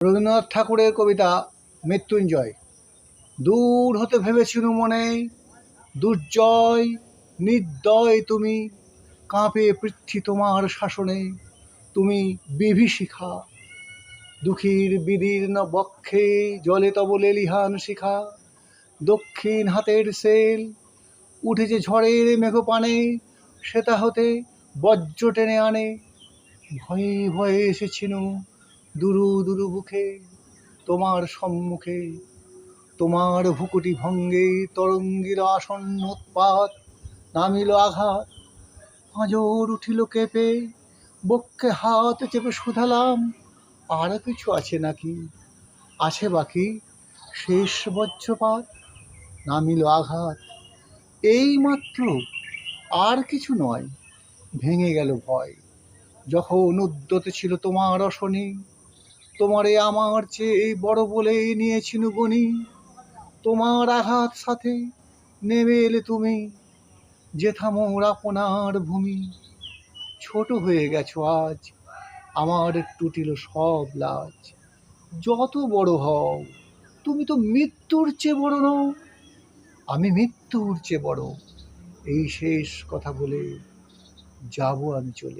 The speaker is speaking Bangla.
রবীন্দ্রনাথ ঠাকুরের কবিতা মৃত্যুঞ্জয়। দূর হতে ভেবেছিলু মনে দুর্জয় নির্দয় তুমি, কাঁপে পৃথ্বী তোমার শাসনে, তুমি বিভীষিখা। দুঃখীর বিদীর্ণ বক্ষে জলে তব লেলিহান শিখা। দক্ষিণ হাতের সেল উঠেছে ঝড়ের মেঘপানে সেটা হতে বজ্র টেনে আনে। ভয়ে ভয়ে এসেছিনু দুরু দুরু বুকে, তোমার সম্মুখে, তোমার ভুকুটি ভঙ্গে তরঙ্গির আসন্ন উৎপাত নামিল আঘাত। পাঁজর উঠিল কেঁপে, বক্ষে হাত চেপে শুধালাম। আর কিছু আছে নাকি? আছে বাকি শেষ বজ্রপাত, নামিল আঘাত। এই মাত্র আর কিছু নয়, ভেঙে গেল ভয়। যখন উদ্যত ছিল তোমার অশনি তোমারে আমার চেয়ে বড় বলে নিয়েছিল গণি তোমার আঘাত সাথে নেমে এলে তুমি যেথা মোর আপনার ভূমি। ছোট হয়ে গেছো আজ, আমার টুটিল সব লাজ। যত বড় হও, তুমি তো মৃত্যুর চেয়ে বড় নও। আমি মৃত্যুর চেয়ে বড়, এই শেষ কথা বলে যাব আমি চলে।